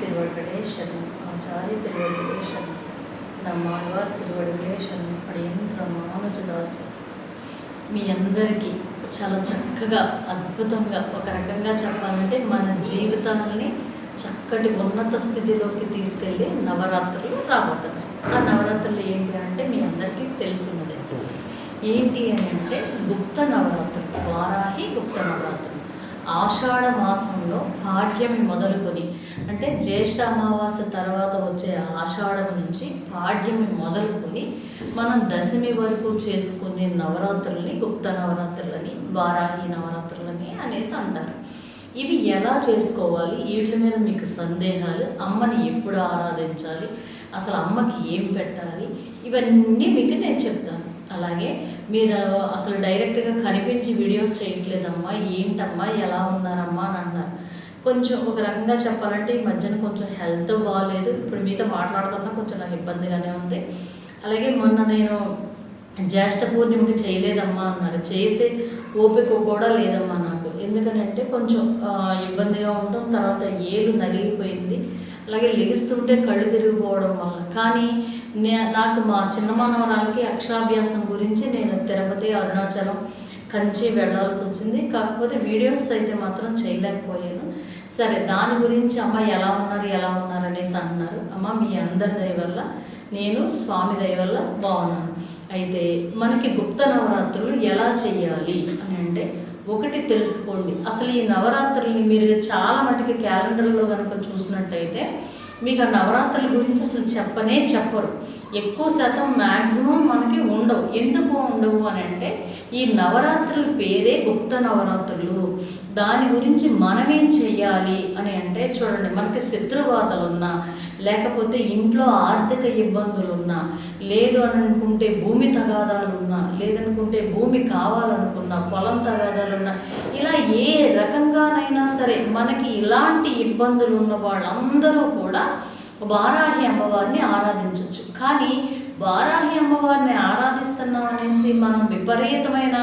திருவடிகளே சரணம் ஆச்சாரிய திருவடிகளே சரணம் நம் ஆழ்வார் திருவடிகளே శరణం అడియంత్ర మీ అందరికీ చాలా చక్కగా అద్భుతంగా ఒక రకంగా చెప్పాలంటే మన జీవితాలని చక్కటి ఉన్నత స్థితిలోకి తీసుకెళ్ళి నవరాత్రులు రాబోతున్నాయి. ఆ నవరాత్రులు ఏంటి అంటే మీ అందరికీ తెలిసినదే. ఏంటి అని అంటే గుప్త నవరాత్రులు వారాహి గుప్త నవరాత్రులు. ఆషాఢ మాసంలో పాఠ్యం మొదలుకొని అంటే జ్యేష్ఠ అమావాస్య తర్వాత వచ్చే ఆషాఢం నుంచి పాడ్యమి మొదలుకొని మనం దశమి వరకు చేసుకునే నవరాత్రుల్ని గుప్త నవరాత్రులని వారాహి నవరాత్రులని అనేసి అంటారు. ఇవి ఎలా చేసుకోవాలి? వీటి మీద మీకు సందేహాలు అమ్మని ఎప్పుడు ఆరాధించాలి? అసలు అమ్మకి ఏం పెట్టాలి? ఇవన్నీ మీకు నేను చెప్తాను. అలాగే మీరు అసలు డైరెక్ట్గా కనిపించి వీడియోస్ చేయట్లేదమ్మా ఏంటమ్మా ఎలా ఉన్నారమ్మా అని అన్నారు కొంచెం ఒక రకంగా చెప్పాలంటే ఈ మధ్యన కొంచెం హెల్త్ బాగాలేదు ఇప్పుడు మీతో మాట్లాడుతున్నా కొంచెం నాకు ఇబ్బందిగానే ఉంది. అలాగే మొన్న నేను జ్యేష్ఠ పూర్ణిమకి చేయలేదమ్మా అన్నారు. చేసే ఓపిక కూడా లేదమ్మా నాకు. ఎందుకనంటే కొంచెం ఇబ్బందిగా ఉండడం తర్వాత ఏలు నలిగిపోయింది. అలాగే లెగిస్తుంటే కళ్ళు తిరిగిపోవడం వల్ల. కానీ నే నాకు మా చిన్న మనవరాలకి అక్షరాభ్యాసం గురించి నేను తిరుపతి అరుణాచలం కంచి వెళ్ళాల్సి వచ్చింది. కాకపోతే వీడియోస్ అయితే మాత్రం చేయలేకపోయాను. సరే దాని గురించి అమ్మ ఎలా ఉన్నారు ఎలా ఉన్నారు అనేసి అంటున్నారు. అమ్మ మీ అందరి దయ వల్ల నేను స్వామి దయ వల్ల బాగున్నాను. అయితే మనకి గుప్త నవరాత్రులు ఎలా చేయాలి అని అంటే ఒకటి తెలుసుకోండి. అసలు ఈ నవరాత్రుల్ని మీరు చాలా మటుకి క్యాలెండర్లో కనుక చూసినట్టయితే మీకు ఆ నవరాత్రుల గురించి అసలు చెప్పనే చెప్పరు. ఎక్కువ శాతం మ్యాక్సిమం మనకి ఉండవు. ఎందుకు ఉండవు అని అంటే ఈ నవరాత్రుల పేరే గుప్త నవరాత్రులు. దాని గురించి మనం ఏం చెయ్యాలి అని అంటే చూడండి మనకి శత్రువాతలున్నా లేకపోతే ఇంట్లో ఆర్థిక ఇబ్బందులు ఉన్నా లేదు అని అనుకుంటే భూమి తగాదాలు ఉన్నా లేదనుకుంటే భూమి కావాలనుకున్నా పొలం తగాదాలు ఉన్నా ఇలా ఏ రకం రకంగానైనా సరే మనకి ఇలాంటి ఇబ్బందులు ఉన్న వాళ్ళందరూ కూడా వారాహి అమ్మవారిని ఆరాధించవచ్చు కానీ వారాహి అమ్మవారిని ఆరాధిస్తున్నాం అనేసి మనం విపరీతమైన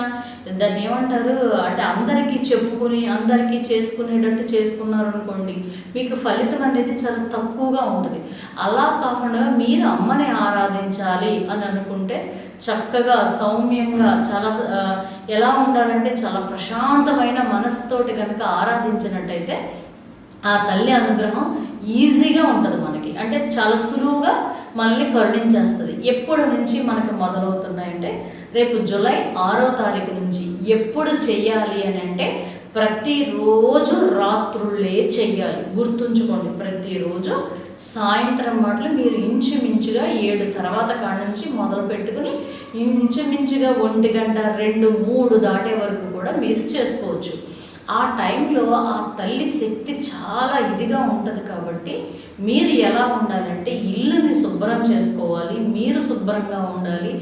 దాన్ని ఏమంటారు? అంటే అందరికీ చెప్పుకుని అందరికీ చేసుకునేటట్టు చేసుకున్నారు అనుకోండి మీకు ఫలితం అనేది చాలా తక్కువగా ఉంటుంది. అలా కాకుండా మీరు అమ్మని ఆరాధించాలి అని అనుకుంటే చక్కగా సౌమ్యంగా చాలా ఎలా ఉండాలంటే చాలా ప్రశాంతమైన మనసుతోటి కనుక ఆరాధించినట్టయితే ఆ తల్లి అనుగ్రహం ఈజీగా ఉంటుంది మనకి. అంటే చాలా సులువుగా మనల్ని కరుణించేస్తుంది ఎప్పటి నుంచి మనకు మొదలవుతున్నాయంటే రేపు జూలై ఆరో తారీఖు నుంచి ఎప్పుడు చెయ్యాలి అని అంటే ప్రతిరోజు రాత్రులే చెయ్యాలి. గుర్తుంచుకోండి ప్రతిరోజు సాయంత్రం మాటలు మీరు ఇంచుమించుగా ఏడు తర్వాత కాడ నుంచి మొదలు పెట్టుకుని ఇంచుమించుగా ఒంటి గంట రెండు మూడు దాటే వరకు కూడా మీరు చేసుకోవచ్చు. ఆ టైంలో ఆ తల్లి శక్తి చాలా ఇదిగా ఉంటుంది కాబట్టి మీరు ఎలా ఉండాలంటే ఇల్లుని శుభ్రం చేసుకోవాలి మీరు శుభ్రంగా ఉండాలి.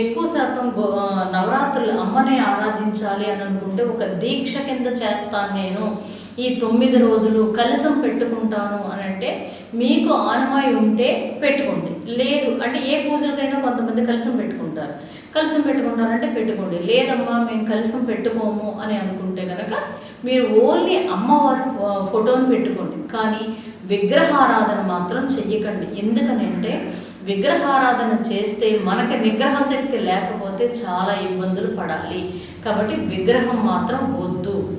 ఎక్కువ శాతం గో నవరాత్రులు అమ్మనే ఆరాధించాలి అని అనుకుంటే ఒక దీక్ష కింద చేస్తాను నేను. ఈ తొమ్మిది రోజులు కలసం పెట్టుకుంటాను అని అంటే మీకు ఆనవాయి ఉంటే పెట్టుకోండి. లేదు అంటే ఏ పూజలకైనా కొంతమంది కలసం పెట్టుకుంటారు. కలసం పెట్టుకుంటారంటే పెట్టుకోండి. లేదమ్మా మేము కలసం పెట్టుకోము అని అనుకుంటే కనుక మీరు ఓన్లీ అమ్మవారి ఫోటోని పెట్టుకోండి. కానీ విగ్రహారాధన మాత్రం చెయ్యకండి. ఎందుకనంటే విగ్రహారాధన చేస్తే మనకి నిగ్రహ శక్తి లేకపోతే చాలా ఇబ్బందులు పడాలి. కాబట్టి విగ్రహం మాత్రం వద్దు.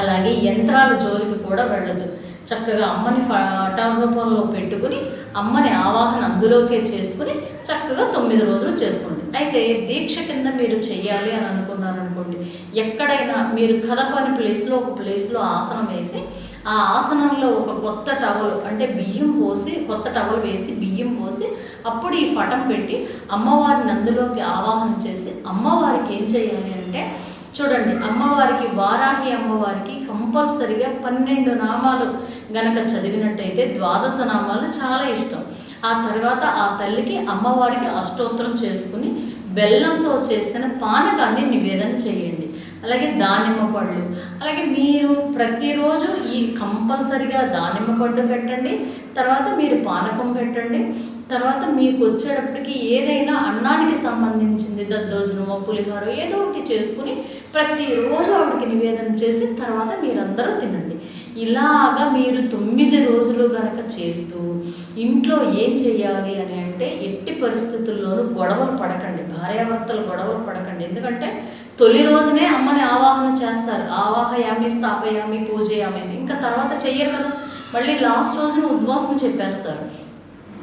అలాగే యంత్రాల జోలికి కూడా వెళ్ళదు. చక్కగా అమ్మని ఫటా రూపంలో పెట్టుకుని అమ్మని ఆవాహన అందులోకే చేసుకుని చక్కగా తొమ్మిది రోజులు చేసుకోండి. అయితే దీక్ష కింద మీరు చెయ్యాలి అని అనుకున్నారనుకోండి ఎక్కడైనా మీరు కదపని ప్లేస్లో ఒక ప్లేస్లో ఆసనం వేసి ఆ ఆసనంలో ఒక కొత్త టవల్ అంటే బియ్యం పోసి కొత్త టవల్ వేసి బియ్యం పోసి అప్పుడు ఈ పటం పెట్టి అమ్మవారిని అందులోకి ఆవాహన చేసి అమ్మవారికి ఏం చేయాలి అంటే చూడండి అమ్మవారికి వారాహి అమ్మవారికి కంపల్సరిగా పన్నెండు నామాలు గనక చదివినట్టయితే ద్వాదశ నామాలు చాలా ఇష్టం. ఆ తర్వాత ఆ తల్లికి అమ్మవారికి అష్టోత్తరం చేసుకుని బెల్లంతో చేసిన పానకాన్ని నివేదన చేయండి. అలాగే దానిమ్మ పళ్ళు. అలాగే మీరు ప్రతిరోజు ఈ కంపల్సరిగా దానిమ్మ పళ్ళు పెట్టండి తర్వాత మీరు పానకం పెట్టండి తర్వాత మీకు వచ్చేటప్పటికి ఏదైనా అన్నానికి సంబంధించింది దద్దోజనమో పులిహోర ఏదో ఒకటి చేసుకుని ప్రతిరోజు ఆవిడకి నివేదన చేసి తర్వాత మీరందరూ తినండి. ఇలాగా మీరు తొమ్మిది రోజులు కనుక చేస్తూ ఇంట్లో ఏం చేయాలి అని అంటే ఎట్టి పరిస్థితుల్లోనూ గొడవలు పడకండి. భార్యాభర్తలు గొడవలు పడకండి. ఎందుకంటే తొలి రోజునే అమ్మని ఆవాహన చేస్తారు. ఆవాహయామి స్థాపయామి పూజయామి అని. ఇంకా తర్వాత చెయ్యరు కదా. మళ్ళీ లాస్ట్ రోజున ఉద్వాసం చెప్పేస్తారు.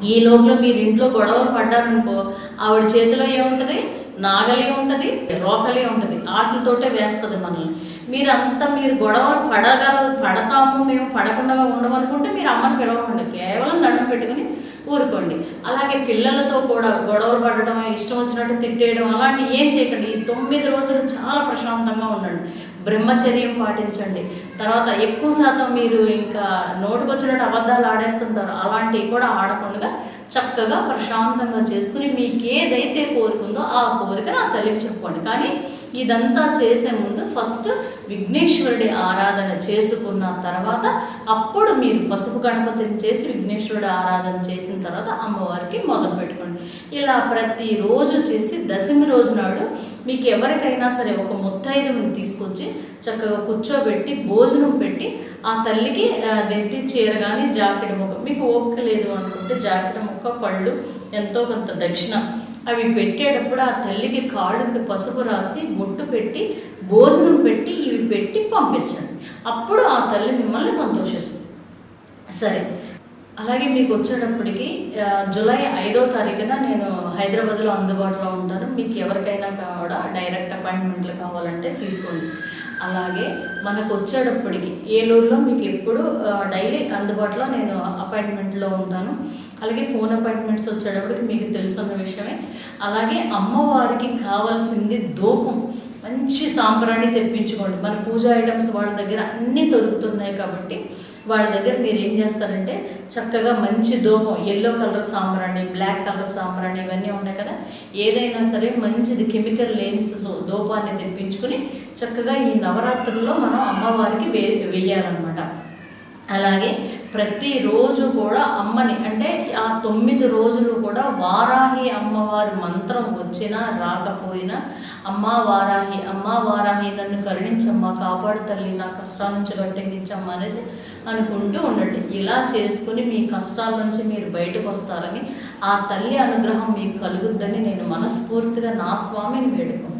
ఈ లోపల మీరు ఇంట్లో గొడవలు పడ్డారనుకో ఆవిడ చేతిలో ఏముంటుంది? నాగలి ఉంటుంది రోకలి ఉంటుంది. వాటితోటే వేస్తుంది మనల్ని. మీరు అంతా మీరు గొడవ పడగల పడతాము మేము పడకుండా ఉండమనుకుంటే మీరు అమ్మని పిలవకండి. కేవలం దండం పెట్టుకుని ఊరుకోండి అలాగే పిల్లలతో కూడా గొడవలు పడడం ఇష్టం వచ్చినట్టు తిట్టేయడం అలాంటి ఏం చేయకండి. ఈ తొమ్మిది రోజులు చాలా ప్రశాంతంగా ఉండండి. బ్రహ్మచర్యం పాటించండి. తర్వాత ఎక్కువ శాతం మీరు ఇంకా నోటుకొచ్చినట్టు అబద్ధాలు ఆడేస్తుంటారు. అలాంటివి కూడా ఆడకుండా చక్కగా ప్రశాంతంగా చేసుకుని మీకు ఏదైతే కోరుకుందో ఆ కోరిక నా తల్లికి చెప్పుకోండి. కానీ ఇదంతా చేసే ముందు ఫస్ట్ విఘ్నేశ్వరుడి ఆరాధన చేసుకున్న తర్వాత అప్పుడు మీరు పసుపు గణపతిని చేసి విఘ్నేశ్వరుడి ఆరాధన చేసిన తర్వాత అమ్మవారికి మొదలు పెట్టుకోండి. ఇలా ప్రతిరోజు చేసి దశమి రోజు నాడు మీకు ఎవరికైనా సరే ఒక ముత్తైదుని తీసుకొచ్చి చక్కగా కూర్చోబెట్టి భోజనం పెట్టి ఆ తల్లికి అదేంటి చీర కానీ జాకెట్ ముక్క మీకు ఓపిక లేదు అనుకుంటే జాకెట్ ముక్క పళ్ళు ఎంతో కొంత దక్షిణ అవి పెట్టేటప్పుడు ఆ తల్లికి కాళ్ళకి పసుపు రాసి బొట్టు పెట్టి భోజనం పెట్టి ఇవి పెట్టి పంపించండి అప్పుడు ఆ తల్లి మిమ్మల్ని సంతోషిస్తుంది. సరే. అలాగే మీకు వచ్చేటప్పటికి జూలై ఐదో తారీఖున నేను హైదరాబాద్లో అందుబాటులో ఉంటాను. మీకు ఎవరికైనా కూడా డైరెక్ట్ అపాయింట్మెంట్లు కావాలంటే తీసుకోండి. అలాగే మనకు వచ్చేటప్పటికి ఏలూరులో మీకు ఎప్పుడు డైలీ అందుబాటులో నేను అపాయింట్మెంట్లో ఉంటాను. అలాగే ఫోన్ అపాయింట్మెంట్స్ వచ్చేటప్పటికి మీకు తెలుసున్న విషయమే. అలాగే అమ్మవారికి కావాల్సింది దూపం మంచి సాంబ్రాన్ని తెప్పించుకోండి. మన పూజ ఐటమ్స్ వాళ్ళ దగ్గర అన్నీ దొరుకుతున్నాయి కాబట్టి వాళ్ళ దగ్గర మీరు ఏం చేస్తారంటే చక్కగా మంచి దూపం ఎల్లో కలర్ సాంబ్రాణి బ్లాక్ కలర్ సాంబ్రాణి ఇవన్నీ ఉన్నాయి కదా. ఏదైనా సరే మంచిది కెమికల్ లేని దోపాన్ని దూపాన్ని తెప్పించుకుని చక్కగా ఈ నవరాత్రుల్లో మనం అమ్మవారికి వే వేయాలన్నమాట. అలాగే ప్రతిరోజు కూడా అమ్మని అంటే ఆ తొమ్మిది రోజులు కూడా వారాహి అమ్మవారి మంత్రం వచ్చినా రాకపోయినా అమ్మ వారాహి అమ్మ వారాహి నన్ను కరుణించమ్మా కాపాడు తల్లి నా కష్టాల నుంచి గట్టెక్కించమ్మా అనేసి అనుకుంటూ ఉండండి. ఇలా చేసుకుని మీ కష్టాల నుంచి మీరు బయటకు వస్తారని ఆ తల్లి అనుగ్రహం మీకు కలుగుద్దని నేను మనస్ఫూర్తిగా నా స్వామిని వేడుకుంటాను